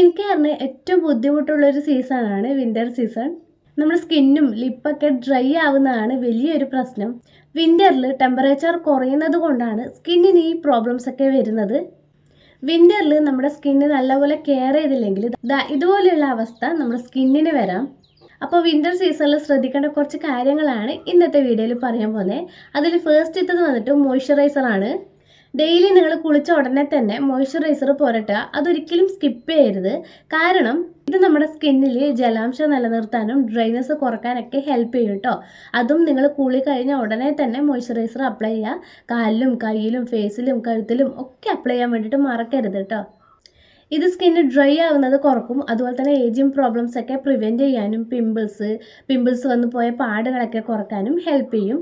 Skin ഏറ്റവും ബുദ്ധിമുട്ടുള്ളൊരു സീസണാണ് വിന്റർ സീസൺ നമ്മുടെ സ്കിന്നും ലിപ്പൊക്കെ ഡ്രൈ ആവുന്നതാണ് വലിയൊരു പ്രശ്നം. വിന്ററിൽ ടെമ്പറേച്ചർ കുറയുന്നത് കൊണ്ടാണ് സ്കിന്നിന് ഈ പ്രോബ്ലംസ് ഒക്കെ വരുന്നത്. വിന്ററിൽ നമ്മുടെ സ്കിന്ന് നല്ലപോലെ കെയർ ചെയ്തില്ലെങ്കിൽ ഇതുപോലെയുള്ള അവസ്ഥ നമ്മുടെ സ്കിന്നിന് വരാം. അപ്പോൾ വിന്റർ സീസണിൽ ശ്രദ്ധിക്കേണ്ട കുറച്ച് കാര്യങ്ങളാണ് ഇന്നത്തെ വീഡിയോയിൽ പറയാൻ പോകുന്നത്. അതിൽ ഫേസ്റ്റ് ഇട്ടത് വന്നിട്ട് മോയ്സ്ചറൈസർ ആണ്. ഡെയിലി നിങ്ങൾ കുളിച്ച ഉടനെ തന്നെ മോയ്സ്ചറൈസർ പുരട്ടുക. അതൊരിക്കലും സ്കിപ്പ് ചെയ്യരുത്. കാരണം ഇത് നമ്മുടെ സ്കിന്നിൽ ജലാംശം നിലനിർത്താനും ഡ്രൈനസ് കുറക്കാനൊക്കെ ഹെൽപ്പ് ചെയ്യും കേട്ടോ അതും നിങ്ങൾ കുളി കഴിഞ്ഞ ഉടനെ തന്നെ മോയ്സ്ചറൈസർ അപ്ലൈ ചെയ്യുക. കാലിലും കയ്യിലും ഫേസിലും കഴുത്തിലും ഒക്കെ അപ്ലൈ ചെയ്യാൻ വേണ്ടിയിട്ട് മറക്കരുത് കേട്ടോ ഇത് സ്കിന്ന് ഡ്രൈ ആവുന്നത് കുറക്കും. അതുപോലെ തന്നെ ഏജിങ് പ്രോബ്ലംസ് ഒക്കെ പ്രിവെന്റ് ചെയ്യാനും പിമ്പിൾസ് പിമ്പിൾസ് വന്നു പോയ പാടുകളൊക്കെ കുറക്കാനും ഹെൽപ്പ് ചെയ്യും.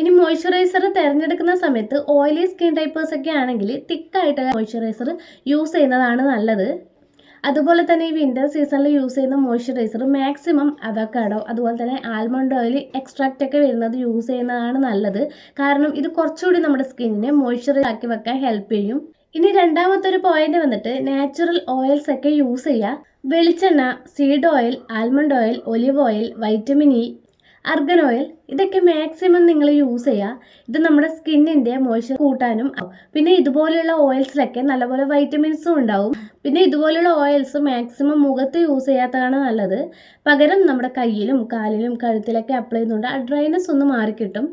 ഇനി മോയ്സ്ചറൈസർ തിരഞ്ഞെടുക്കുന്ന സമയത്ത് ഓയിലി സ്കിൻ ടൈപ്പേഴ്സ് ഒക്കെ ആണെങ്കിൽ തിക്കായിട്ട് മോയ്സ്ചറൈസർ യൂസ് ചെയ്യുന്നതാണ് നല്ലത്. അതുപോലെ തന്നെ ഈ വിന്റർ സീസണിൽ യൂസ് ചെയ്യുന്ന മോയ്സ്ചറൈസർ മാക്സിമം അവക്കാഡോ അതുപോലെ തന്നെ ആൽമണ്ട് ഓയിൽ എക്സ്ട്രാക്റ്റ് ഒക്കെ വരുന്നത് യൂസ് ചെയ്യുന്നതാണ് നല്ലത്. കാരണം ഇത് കുറച്ചുകൂടി നമ്മുടെ സ്കിന്നിനെ മോയ്സ്ചറൈസ് ആക്കി വെക്കാൻ ഹെൽപ്പ് ചെയ്യും. ഇനി രണ്ടാമത്തെ ഒരു പോയിന്റ് വന്നിട്ട് നാച്ചുറൽ ഓയിൽസ് ഒക്കെ യൂസ് ചെയ്യുക. വെളിച്ചെണ്ണ seed oil almond oil olive oil vitamin E argan oil ഇതൊക്കെ മാക്സിമം നിങ്ങൾ യൂസ് ചെയ്യുക. ഇത് നമ്മുടെ സ്കിന്നിന്റെ മോയ്സ്ചർ കൂട്ടാനും പിന്നെ ഇതുപോലെയുള്ള ഓയിൽസിലൊക്കെ നല്ലപോലെ വൈറ്റമിൻസും ഉണ്ടാവും. പിന്നെ ഇതുപോലെയുള്ള ഓയിൽസ് മാക്സിമം മുഖത്ത് യൂസ് ചെയ്യാത്തതാണ് നല്ലത്. പകരം നമ്മുടെ കയ്യിലും കാലിലും കഴുത്തിലൊക്കെ അപ്ലൈ ചെയ്യുന്നുണ്ട് ആ ഡ്രൈനസ് ഒന്ന് മാറിക്കിട്ടും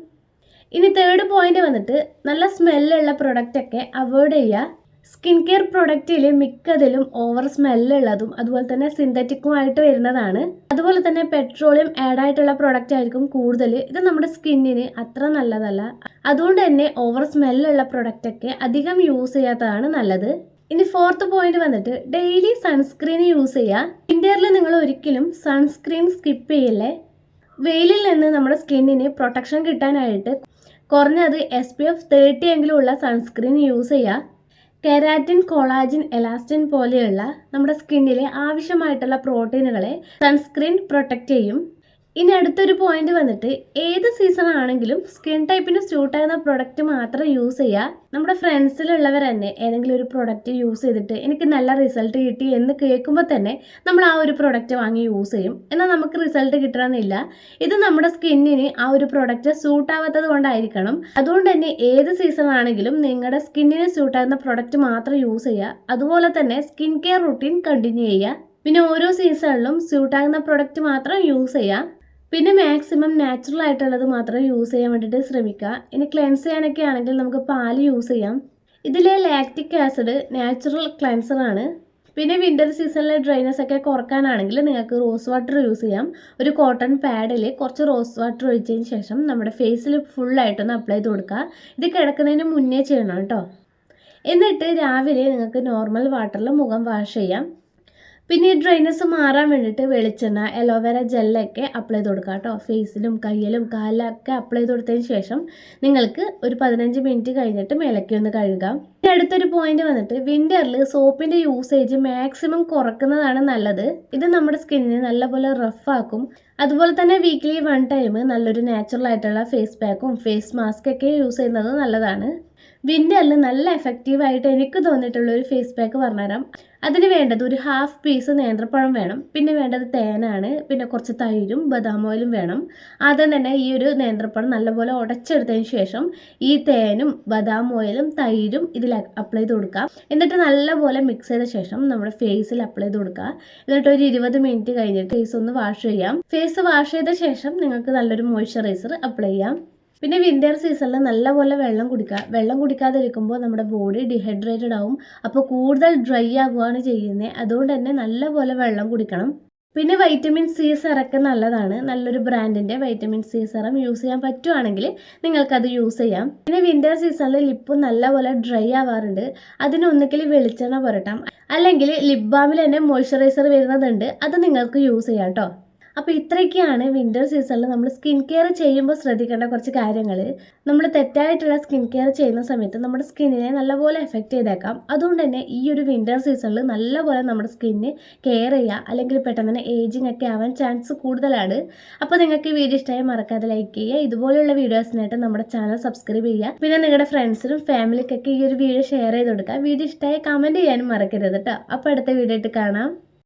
ഇനി തേർഡ് പോയിന്റ് വന്നിട്ട് നല്ല സ്മെല്ലുള്ള പ്രൊഡക്റ്റൊക്കെ അവോയ്ഡ് ചെയ്യുക. സ്കിൻ കെയർ പ്രൊഡക്റ്റിൽ മിക്കതിലും ഓവർ സ്മെല്ലുള്ളതും അതുപോലെ തന്നെ സിന്തറ്റിക്കുമായിട്ട് വരുന്നതാണ്. അതുപോലെ തന്നെ പെട്രോളിയം ആഡ് ആയിട്ടുള്ള പ്രൊഡക്റ്റ് ആയിരിക്കും കൂടുതൽ ഇത് നമ്മുടെ സ്കിന്നിന് അത്ര നല്ലതല്ല. അതുകൊണ്ട് തന്നെ ഓവർ സ്മെല്ലുള്ള പ്രൊഡക്റ്റൊക്കെ അധികം യൂസ് ചെയ്യാത്തതാണ് നല്ലത്. ഇനി ഫോർത്ത് പോയിന്റ് വന്നിട്ട് ഡെയിലി സൺസ്ക്രീൻ യൂസ് ചെയ്യുക വിന്ററിൽ നിങ്ങൾ ഒരിക്കലും സൺസ്ക്രീൻ സ്കിപ്പ് ചെയ്യല്ലേ. വെയിലിൽ നിന്ന് നമ്മുടെ സ്കിന്നിന് പ്രൊട്ടക്ഷൻ കിട്ടാനായിട്ട് കുറഞ്ഞത് എസ് പി എഫ് തേർട്ടി എങ്കിലും ഉള്ള സൺസ്ക്രീൻ യൂസ് ചെയ്യുക കെരാറ്റിൻ കൊളാജിൻ എലാസ്റ്റിൻ പോലെയുള്ള നമ്മുടെ സ്കിന്നിലെ ആവശ്യമായിട്ടുള്ള പ്രോട്ടീനുകളെ സൺസ്ക്രീൻ പ്രൊട്ടക്റ്റ് ചെയ്യും. ഇനി അടുത്തൊരു പോയിന്റ് വന്നിട്ട് ഏത് സീസൺ ആണെങ്കിലും സ്കിൻ ടൈപ്പിന് സ്യൂട്ട് ആകുന്ന പ്രൊഡക്റ്റ് മാത്രം യൂസ് ചെയ്യുക നമ്മുടെ ഫ്രണ്ട്സിലുള്ളവർ തന്നെ ഏതെങ്കിലും ഒരു പ്രൊഡക്റ്റ് യൂസ് ചെയ്തിട്ട് എനിക്ക് നല്ല റിസൾട്ട് കിട്ടി എന്ന് കേൾക്കുമ്പോൾ തന്നെ നമ്മൾ ആ ഒരു പ്രൊഡക്റ്റ് വാങ്ങി യൂസ് ചെയ്യും. എന്നാൽ നമുക്ക് റിസൾട്ട് കിട്ടണമെന്നില്ല. ഇത് നമ്മുടെ സ്കിന്നിന് ആ ഒരു പ്രൊഡക്റ്റ് സ്യൂട്ട് ആവാത്തത് കൊണ്ടായിരിക്കണം. അതുകൊണ്ട് തന്നെ ഏത് സീസൺ ആണെങ്കിലും നിങ്ങളുടെ സ്കിന്നിന് സ്യൂട്ട് ആകുന്ന പ്രൊഡക്റ്റ് മാത്രം യൂസ് ചെയ്യുക അതുപോലെ തന്നെ സ്കിൻ കെയർ റുട്ടീൻ കണ്ടിന്യൂ ചെയ്യുക പിന്നെ ഓരോ സീസണിലും സ്യൂട്ടാകുന്ന പ്രൊഡക്റ്റ് മാത്രം യൂസ് ചെയ്യുക പിന്നെ മാക്സിമം നാച്ചുറൽ ആയിട്ടുള്ളത് മാത്രമേ യൂസ് ചെയ്യാൻ വേണ്ടിയിട്ട് ശ്രമിക്കുക. ഇനി ക്ലെൻസ് ചെയ്യാനൊക്കെ ആണെങ്കിൽ നമുക്ക് പാൽ യൂസ് ചെയ്യാം. ഇതിലെ ലാക്റ്റിക് ആസിഡ് നാച്ചുറൽ ക്ലെൻസർ ആണ്. പിന്നെ വിന്റർ സീസണിലെ ഡ്രൈനസ് ഒക്കെ കുറക്കാനാണെങ്കിൽ നിങ്ങൾക്ക് റോസ് വാട്ടർ യൂസ് ചെയ്യാം. ഒരു കോട്ടൺ പാഡിൽ കുറച്ച് റോസ് വാട്ടർ ഒഴിച്ചതിന് ശേഷം നമ്മുടെ ഫേസിൽ ഫുള്ളായിട്ടൊന്ന് അപ്ലൈ ചെയ്ത് കൊടുക്കുക. ഇത് കിടക്കുന്നതിന് മുന്നേ ചെയ്യണം കേട്ടോ. എന്നിട്ട് രാവിലെ നിങ്ങൾക്ക് നോർമൽ വാട്ടറിൽ മുഖം വാഷ് ചെയ്യാം. പിന്നെ ഈ ഡ്രൈനസ് മാറാൻ വേണ്ടിയിട്ട് വെളിച്ചെണ്ണ അലോവേര ജെല്ലൊക്കെ അപ്ലൈ ചെയ്ത് കൊടുക്കുക കേട്ടോ. ഫേസിലും കയ്യിലും കാലിലൊക്കെ അപ്ലൈ ചെയ്ത് കൊടുത്തതിന് ശേഷം നിങ്ങൾക്ക് ഒരു പതിനഞ്ച് മിനിറ്റ് കഴിഞ്ഞിട്ട് മേലക്കി ഒന്ന് കഴുകാം. ഇനി അടുത്തൊരു പോയിന്റ് വന്നിട്ട് വിന്ററിൽ സോപ്പിന്റെ യൂസേജ് മാക്സിമം കുറക്കുന്നതാണ് നല്ലത്. ഇത് നമ്മുടെ സ്കിന്നിനെ നല്ലപോലെ റഫ് ആക്കും. അതുപോലെ തന്നെ വീക്ക്ലി വൺ ടൈം നല്ലൊരു നാച്ചുറൽ ആയിട്ടുള്ള ഫേസ് പാക്കും ഫേസ് മാസ്ക് ഒക്കെ യൂസ് ചെയ്യുന്നത് നല്ലതാണ്. വിന്ററിൽ നല്ല എഫക്റ്റീവായിട്ട് എനിക്ക് തോന്നിയിട്ടുള്ള ഒരു ഫേസ് പാക്ക് പറഞ്ഞുതരാം. അതിന് വേണ്ടത് ഒരു ഹാഫ് പീസ് നേന്ത്രപ്പഴം വേണം. പിന്നെ വേണ്ടത് തേനാണ്. പിന്നെ കുറച്ച് തൈരും ബദാം ഓയിലും വേണം. ആദ്യം തന്നെ ഈ ഒരു നേന്ത്രപ്പഴം നല്ലപോലെ ഉടച്ചെടുത്തതിന് ശേഷം ഈ തേനും ബദാം ഓയിലും തൈരും ഇതിൽ അപ്ലൈ ചെയ്ത് കൊടുക്കുക എന്നിട്ട് നല്ലപോലെ മിക്സ് ചെയ്ത ശേഷം നമ്മുടെ ഫേസിൽ അപ്ലൈ ചെയ്ത് കൊടുക്കുക. എന്നിട്ട് ഒരു ഇരുപത് മിനിറ്റ് കഴിഞ്ഞിട്ട് ഫേസ് ഒന്ന് വാഷ് ചെയ്യാം. ഫേസ് വാഷ് ചെയ്ത ശേഷം നിങ്ങൾക്ക് നല്ലൊരു മോയ്സ്ചറൈസർ അപ്ലൈ ചെയ്യാം. പിന്നെ വിന്റർ സീസണിൽ നല്ലപോലെ വെള്ളം കുടിക്കുക വെള്ളം കുടിക്കാതിരിക്കുമ്പോൾ നമ്മുടെ ബോഡി ഡിഹൈഡ്രേറ്റഡ് ആവും. അപ്പോൾ കൂടുതൽ ഡ്രൈ ആവുകയാണ് ചെയ്യുന്നത് അതുകൊണ്ട് തന്നെ നല്ലപോലെ വെള്ളം കുടിക്കണം. പിന്നെ വൈറ്റമിൻ സി സെറൊക്കെ നല്ലതാണ്. നല്ലൊരു ബ്രാൻഡിന്റെ വൈറ്റമിൻ സി സെറം യൂസ് ചെയ്യാൻ പറ്റുവാണെങ്കിൽ നിങ്ങൾക്കത് യൂസ് ചെയ്യാം. പിന്നെ വിന്റർ സീസണിൽ ലിപ്പ് നല്ലപോലെ ഡ്രൈ ആവാറുണ്ട്. അതിനൊന്നുകിൽ വെളിച്ചെണ്ണ പുരട്ടാം. അല്ലെങ്കിൽ ലിപ് ബാമിൽ തന്നെ മോയ്സ്ചറൈസർ വരുന്നതുണ്ട്. അത് നിങ്ങൾക്ക് യൂസ് ചെയ്യാം കേട്ടോ അപ്പോൾ ഇത്രയൊക്കെയാണ് വിന്റർ സീസണിൽ നമ്മൾ സ്കിൻ കെയർ ചെയ്യുമ്പോൾ ശ്രദ്ധിക്കേണ്ട കുറച്ച് കാര്യങ്ങൾ നമ്മൾ തെറ്റായിട്ടുള്ള സ്കിൻ കെയർ ചെയ്യുന്ന സമയത്ത് നമ്മുടെ സ്കിന്നിനെ നല്ലപോലെ എഫക്റ്റ് ചെയ്തേക്കാം. അതുകൊണ്ട് തന്നെ ഈ ഒരു വിന്റർ സീസണിൽ നല്ലപോലെ നമ്മുടെ സ്കിന്നിന് കെയർ ചെയ്യുക അല്ലെങ്കിൽ പെട്ടെന്ന് തന്നെ ഏജിങ് ഒക്കെ ആവാൻ ചാൻസ് കൂടുതലാണ്. അപ്പോൾ നിങ്ങൾക്ക് ഈ വീഡിയോ ഇഷ്ടമായി മറക്കാതെ ലൈക്ക് ചെയ്യുക. ഇതുപോലെയുള്ള വീഡിയോസിനായിട്ട് നമ്മുടെ ചാനൽ സബ്സ്ക്രൈബ് ചെയ്യുക. പിന്നെ നിങ്ങളുടെ ഫ്രണ്ട്സിനും ഫാമിലിക്കൊക്കെ ഈ ഒരു വീഡിയോ ഷെയർ ചെയ്ത് കൊടുക്കുക. വീഡിയോ ഇഷ്ടമായി കമന്റ് ചെയ്യാനും മറക്കരുത് കേട്ടോ അപ്പോൾ അടുത്ത വീഡിയോ ആയിട്ട് കാണാം.